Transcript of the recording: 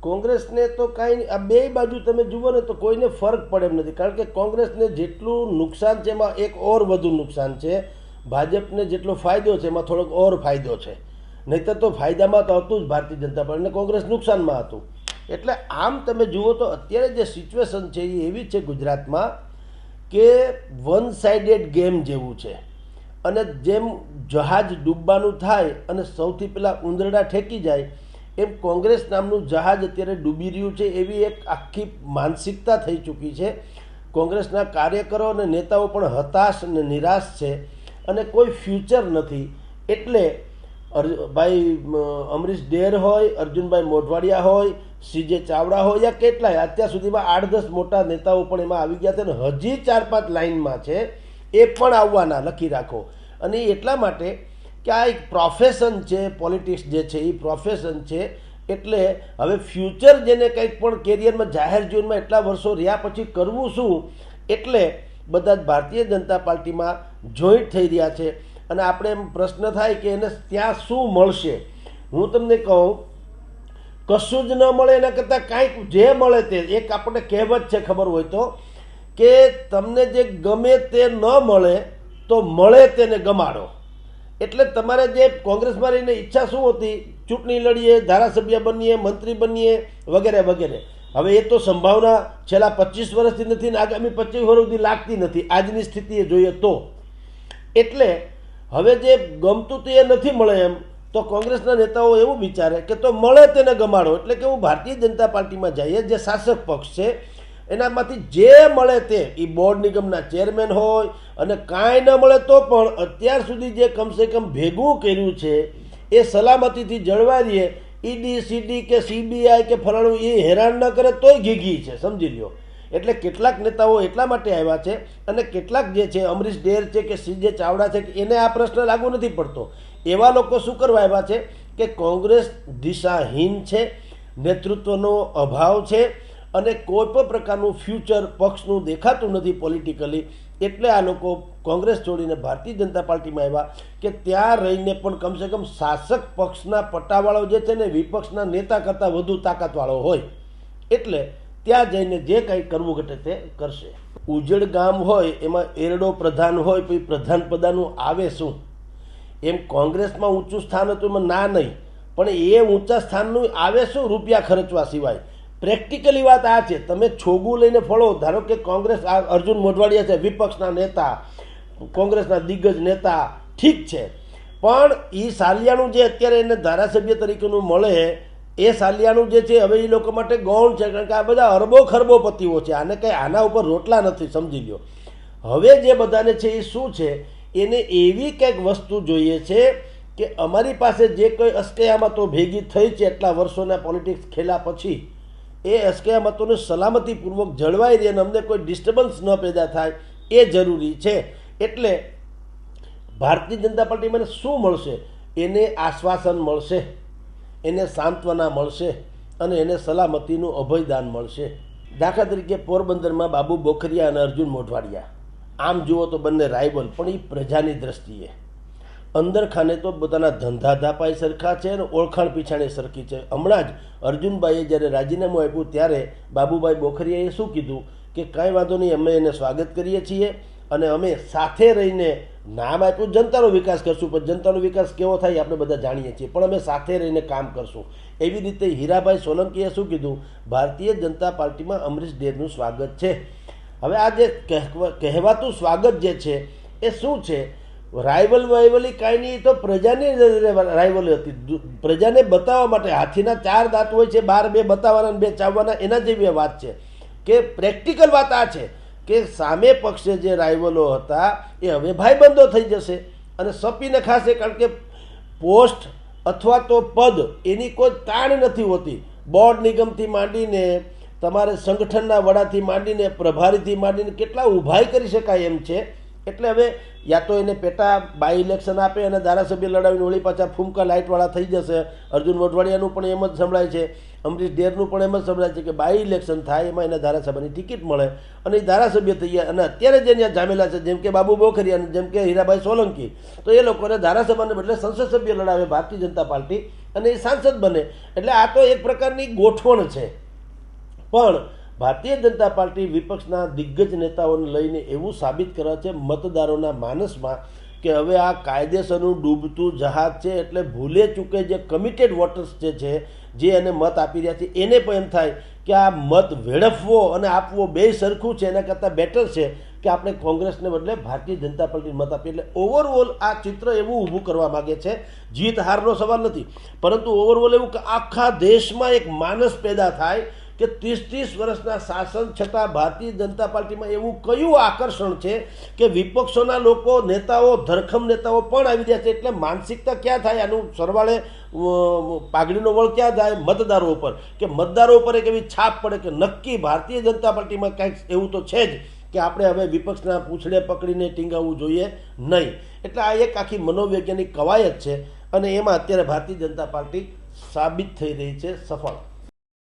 કોંગ્રેસને તો કાંઈ આ બે બાજુ તમે જુઓ ને તો કોઈને ફરક પડે એમ નથી. કારણ કે કોંગ્રેસને જેટલું નુકસાન છે, એમાં એક ઓર વધુ નુકસાન છે. ભાજપને જેટલો ફાયદો છે, એમાં થોડોક ઓર ફાયદો છે. નહીંતર તો ફાયદામાં તો હતું જ ભારતીય જનતા પાર્ટી અને કોંગ્રેસ નુકસાનમાં હતું. એટલે આમ તમે જુઓ તો અત્યારે જે સિચ્યુએશન છે, એ એવી છે ગુજરાતમાં કે વન સાઇડેડ ગેમ જેવું છે. અને જેમ જહાજ ડૂબવાનું થાય અને સૌથી પહેલાં ઉંદરડા ઠેકી જાય એમ કોંગ્રેસ નામનું જહાજ અત્યારે ડૂબી રહ્યું છે એવી એક આખી માનસિકતા થઈ ચૂકી છે. કોંગ્રેસના કાર્યકરો અને નેતાઓ પણ હતાશ અને નિરાશ છે અને કોઈ ફ્યુચર નથી. એટલે ભાઈ અમરીશ ડેર હોય, અર્જુનભાઈ મોઢવાડિયા હોય, સીજે ચાવડા હોય યા કેટલાય, અત્યાર સુધીમાં આઠ દસ મોટા નેતાઓ પણ એમાં આવી ગયા છે અને હજી ચાર પાંચ લાઇનમાં છે. એ પણ આવવાના, લખી રાખો. અને એટલા માટે કે આ એક પ્રોફેશન છે પોલિટિક્સ જે છે એ પ્રોફેશન છે, એટલે હવે ફ્યુચર જેને કંઈક પણ કેરિયરમાં જાહેર જીવનમાં એટલા વર્ષો રહ્યા પછી કરવું શું? એટલે બધા જ ભારતીય જનતા પાર્ટીમાં જોઈન્ટ થઈ રહ્યા છે. અને આપણે એમ પ્રશ્ન થાય કે એને ત્યાં શું મળશે? હું તમને કહું, કશું જ ન મળે એના કરતાં કાંઈક જે મળે તે, એક આપણને કહેવત છે ખબર હોય તો, કે તમને જે ગમે તે ન મળે, તો મળે તેને ગમાડો. એટલે તમારે જે કોંગ્રેસમાં રહીને ઈચ્છા શું હતી? ચૂંટણી લડીએ, ધારાસભ્ય બનીએ, મંત્રી બનીએ, વગેરે વગેરે. હવે એ તો સંભાવના છેલ્લા પચીસ વર્ષથી નથી ને આગામી પચીસ વર્ષ સુધી લાગતી નથી. આજની સ્થિતિએ જોઈએ તો. એટલે હવે જે ગમતું તે નથી મળે એમ, તો કોંગ્રેસના નેતાઓ એવું વિચારે કે તો મળે તેને ગમાડો. એટલે કે હું ભારતીય જનતા પાર્ટીમાં જઈએ, જે શાસક પક્ષ છે એનામાંથી જે મળે તે એ બોર્ડ નિગમના ચેરમેન હોય અને કાંઈ ન મળે તો પણ અત્યાર સુધી જે કમસે કમ ભેગું કર્યું છે, એ સલામતીથી જળવાઈ રહીએ ઈડી સીડી કે સીબીઆઈ કે ફલાણું એ હેરાન ન કરે તોય ઘીઘી છે, સમજી લ્યો. એટલે કેટલાક નેતાઓ એટલા માટે આવ્યા છે અને કેટલાક જે છે, અમરીશ ડેર છે કે સીજે ચાવડા છે એને આ પ્રશ્ન લાગુ નથી પડતો. એવા લોકો શું કરવા આવ્યા છે કે કોંગ્રેસ દિશાહીન છે, નેતૃત્વનો અભાવ છે અને કોઈ પણ પ્રકારનું ફ્યુચર પક્ષનું દેખાતું નથી પોલિટિકલી, એટલે આ લોકો કોંગ્રેસ છોડીને ભારતીય જનતા પાર્ટીમાં આવ્યા કે ત્યાં રહીને પણ કમસે કમ શાસક પક્ષના પટ્ટાવાળો જે છે ને વિપક્ષના નેતા કરતાં વધુ તાકાતવાળો હોય. એટલે ત્યાં જઈને જે કંઈ કરવું ઘટે તે કરશે. ઉજળ ગામ હોય, એમાં એરડો પ્રધાન હોય, પછી પ્રધાન પદાનું આવે શું? એમ કોંગ્રેસમાં ઊંચું સ્થાન હતું એમાં ના નહીં. પણ એ ઊંચા સ્થાનનું આવે શું? રૂપિયા ખર્ચવા સિવાય. પ્રેક્ટિકલી વાત આ છે, તમે છોગું લઈને ફળો, ધારો કે કોંગ્રેસ આ અર્જુન મોઢવાડિયા છે, વિપક્ષના નેતા, કોંગ્રેસના દિગ્ગજ નેતા, ઠીક છે. પણ એ સાલિયાનું જે અત્યારે એને ધારાસભ્ય તરીકેનું મળે, એ સાલિયાનું જે છે, હવે એ લોકો માટે ગૌણ છે, કારણ કે આ બધા અરબો ખરબોપતિઓ છે, આને કંઈ આના ઉપર રોટલા નથી, સમજી લો હવે જે બધાને છે એ શું છે, એને એવી કંઈક વસ્તુ જોઈએ છે કે અમારી પાસે જે કોઈ અસ્કયામતો ભેગી થઈ છે, એટલા વર્ષોના પોલિટિક્સ ખેલા પછી એ અસ્કયામતોને સલામતીપૂર્વક જળવાઈ રહે અને અમને કોઈ ડિસ્ટર્બન્સ ન પેદા થાય, એ જરૂરી છે. એટલે ભારતીય જનતા પાર્ટી મને શું મળશે? એને આશ્વાસન મળશે, એને સાંત્વના મળશે અને એને સલામતીનું અભયદાન મળશે. દાખલા તરીકે પોરબંદરમાં બાબુ બોખરિયા અને અર્જુન મોઢવાડિયા. આમ જુઓ તો બંને રાઇવલ પણ એ પ્રજાની દ્રષ્ટિએ. અંદર ખાને તો પોતાના ધંધા ધાપાઈ સરખા છે અને ઓળખાણ પીછાણી સરખી છે. હમણાં જ અર્જુનભાઈએ જ્યારે રાજીનામું આપ્યું ત્યારે બાબુભાઈ બોખરિયાએ શું કીધું કે કાંઈ વાંધો નહીં, અમે એને સ્વાગત કરીએ છીએ અને અમે સાથે રહીને નામ આપ્યું. જનતાનો વિકાસ કરશું, પણ જનતાનો વિકાસ કેવો થાય આપણે બધા જાણીએ છીએ. પણ અમે સાથે રહીને કામ કરશું. એવી રીતે હીરાભાઈ સોલંકીએ શું કીધું? ભારતીય જનતા પાર્ટીમાં અમરીશ ડેરનું સ્વાગત છે. હવે આ જે કહેવાતું સ્વાગત જે છે, એ શું છે? રાઇવલ વાઇવલી કાંઈ નહીં, તો પ્રજાની રાઇવલી હતી. પ્રજાને બતાવવા માટે હાથીના ચાર દાંત હોય છે, બાર બે બતાવવાના બે ચાવવાના, એના જેવી વાત છે. કે પ્રેક્ટિકલ વાત આ છે કે સામે પક્ષે જે રાઇવલો હતા, એ હવે ભાઈબંધો થઈ જશે. અને સપીને ખાશે કારણ કે પોસ્ટ અથવા તો પદ એની કોઈ તાણ નથી હોતી. બોર્ડ નિગમથી માંડીને, તમારે સંગઠનના વડાથી માંડીને, પ્રભારીથી માંડીને કેટલા ઊભાઈ કરી શકાય એમ છે. એટલે હવે યા તો એને પેટા બાય ઇલેક્શન આપે અને ધારાસભ્ય લડાવીને વળી પાછા ફૂમકા લાઇટવાળા થઈ જશે. અર્જુન મોઢવાડિયાનું પણ એમ જ સંભળાય છે. અમરીશ ડેરનું પણ એમ જ સંભળાય છે કે બાય ઇલેક્શન થાય એમાં એને ધારાસભાની ટિકિટ મળે. અને એ ધારાસભ્ય થઈ ગયા અને અત્યારે જે ત્યાં જામેલા છે, જેમ કે બાબુ બોખરિયા અને જેમ કે હીરાભાઈ સોલંકી, તો એ લોકોને ધારાસભાને બદલે સંસદ સભ્ય લડાવે ભારતીય જનતા પાર્ટી અને એ સાંસદ બને. એટલે આ તો એક પ્રકારની ગોઠવણ છે. પણ ભારતીય જનતા પાર્ટી વિપક્ષના દિગ્ગજ નેતાઓને લઈને એવું સાબિત કરે છે મતદારોના માનસમાં કે હવે આ કાયદેસરનું ડૂબતું જહાજ છે એટલે ભૂલે ચૂકે જે કમિટેડ વોટર્સ જે છે, જે એને મત આપી રહ્યા છે, એને પણ એમ થાય કે આ મત વેડફવો અને આપવો બે સરખું છે, એના કરતાં બેટર છે કે આપણે કોંગ્રેસને બદલે ભારતીય જનતા પાર્ટી મત આપીએ. એટલે ઓવરઓલ આ ચિત્ર એવું ઊભું કરવા માગે છે, જીત હારનો સવાલ નથી. પરંતુ ઓવરઓલ એવું કે આખા દેશમાં એક માનસ પેદા થાય કે ત્રીસ ત્રીસ વર્ષના શાસન છતાં ભારતીય જનતા પાર્ટીમાં એવું કયું આકર્ષણ છે કે વિપક્ષોના લોકો, નેતાઓ, ધરખમ નેતાઓ પણ આવી રહ્યા છે? એટલે માનસિકતા ક્યાં થાય? આનું સરવાળે પાઘડીનો વળ ક્યાં જાય? મતદારો ઉપર. કે મતદારો ઉપર એક એવી છાપ પડે કે નક્કી ભારતીય જનતા પાર્ટીમાં કાંઈક એવું તો છે જ કે આપણે હવે વિપક્ષના પૂછડે પકડીને ટીંગાવવું જોઈએ નહીં. એટલે આ એક આખી મનોવૈજ્ઞાનિક કવાયત છે અને એમાં અત્યારે ભારતીય જનતા પાર્ટી સાબિત થઈ રહી છે સફળ.